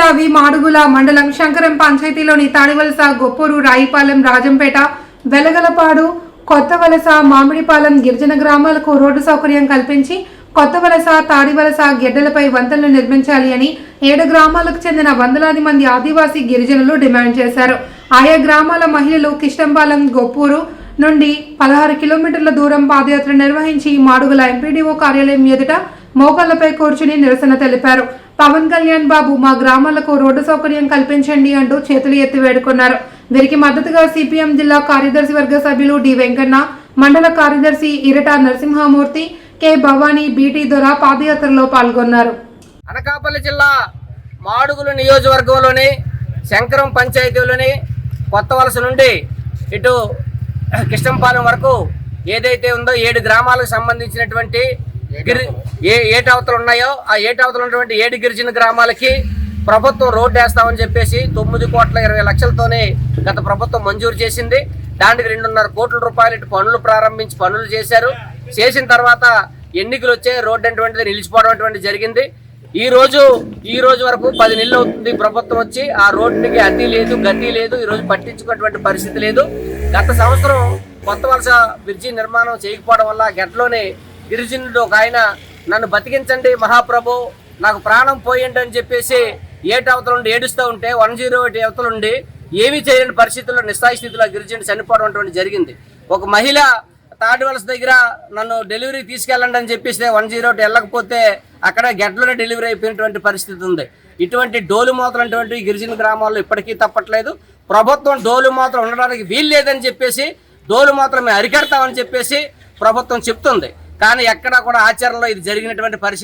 జిల్లా వి మాడుగుల మండలం శంకరం పంచాయతీలోని తాడివలస గొప్పూరు రాయిపాలెం రాజంపేట వెలగలపాడు కొత్త వలస మామిడిపాలెం గిరిజన గ్రామాలకు రోడ్డు సౌకర్యం కల్పించి కొత్త వలస తాడివలస గెడ్డలపై వంతెనలు నిర్మించాలి అని ఏడు గ్రామాలకు చెందిన వందలాది మంది ఆదివాసీ గిరిజనులు డిమాండ్ చేశారు. ఆయా గ్రామాల మహిళలు కిష్టంపాలెం గొప్పూరు నుండి పదహారు కిలోమీటర్ల దూరం పాదయాత్ర నిర్వహించి మాడుగుల ఎంపీడీఓ కార్యాలయం ఎదుట మోకాళ్ళపై కూర్చుని నిరసన తెలిపారు. పవన్ కళ్యాణ్ బాబు మా గ్రామాలకు రోడ్డు సౌకర్యం కల్పించండి అంటూ చేతులు ఎత్తి వేడుకున్నారు. వీరికి మద్దతుగా సిపిఎం జిల్లా కార్యదర్శి వర్గ సభ్యులు డి వెంకన్న మండల కార్యదర్శి ఇరట నరసింహమూర్తి కె భవానీ బీటీ దొర పాదయాత్రలో పాల్గొన్నారు. అనకాపల్లి జిల్లా మాడుగులు నియోజకవర్గంలోని శంకరం పంచాయతీలోని కొత్త వలస నుండి ఇటు కిష్టంపాలెం వరకు ఏదైతే ఉందో ఏడు గ్రామాలకు సంబంధించినటువంటి గిరి ఏ ఏటవతలు ఉన్నాయో ఆ ఏటవతలు ఉన్నటువంటి ఏడు గిరిజన గ్రామాలకి ప్రభుత్వం రోడ్డు వేస్తామని చెప్పేసి తొమ్మిది కోట్ల ఇరవై లక్షలతోనే గత ప్రభుత్వం మంజూరు చేసింది. దానికి రెండున్నర కోట్ల రూపాయలు ఇటు పనులు ప్రారంభించి పనులు చేశారు. చేసిన తర్వాత ఎన్నికలు వచ్చే రోడ్డు అటువంటిది నిలిచిపోవడం అటువంటిది జరిగింది. ఈ రోజు ఈ రోజు వరకు పది నెలలు అవుతుంది ప్రభుత్వం వచ్చి ఆ రోడ్డుకి అతి లేదు గతి లేదు ఈ రోజు పట్టించుకున్నటువంటి పరిస్థితి లేదు. గత సంవత్సరం కొత్త వలస బ్రిడ్జి నిర్మాణం చేయకపోవడం వల్ల గట్లోనే గిరిజనుడు ఒక ఆయన నన్ను బతికించండి మహాప్రభు నాకు ప్రాణం పోయండి అని చెప్పేసి ఏటవతల నుండి ఏడుస్తూ ఉంటే వన్ జీరో ఎయిట్ అవతల నుండి ఏమీ చేయలేని పరిస్థితుల్లో నిస్సాయి స్థితిలో గిరిజనుడు చనిపోవడం జరిగింది. ఒక మహిళ తాటి దగ్గర నన్ను డెలివరీ తీసుకెళ్ళండి అని చెప్పేసి వన్ జీరో వెళ్ళకపోతే అక్కడ గెడ్లోనే డెలివరీ అయిపోయినటువంటి పరిస్థితి ఉంది. ఇటువంటి డోలు మూతలు అటువంటి గిరిజన గ్రామాల్లో ఇప్పటికీ తప్పట్లేదు. ప్రభుత్వం డోలు మూతలు ఉండడానికి వీలు లేదని చెప్పేసి డోలు మాత్రం మేము అరికడతామని చెప్పేసి ప్రభుత్వం చెప్తుంది. కానీ ఎక్కడా కూడా ఆచరణలో ఇది జరిగినటువంటి పరిస్థితి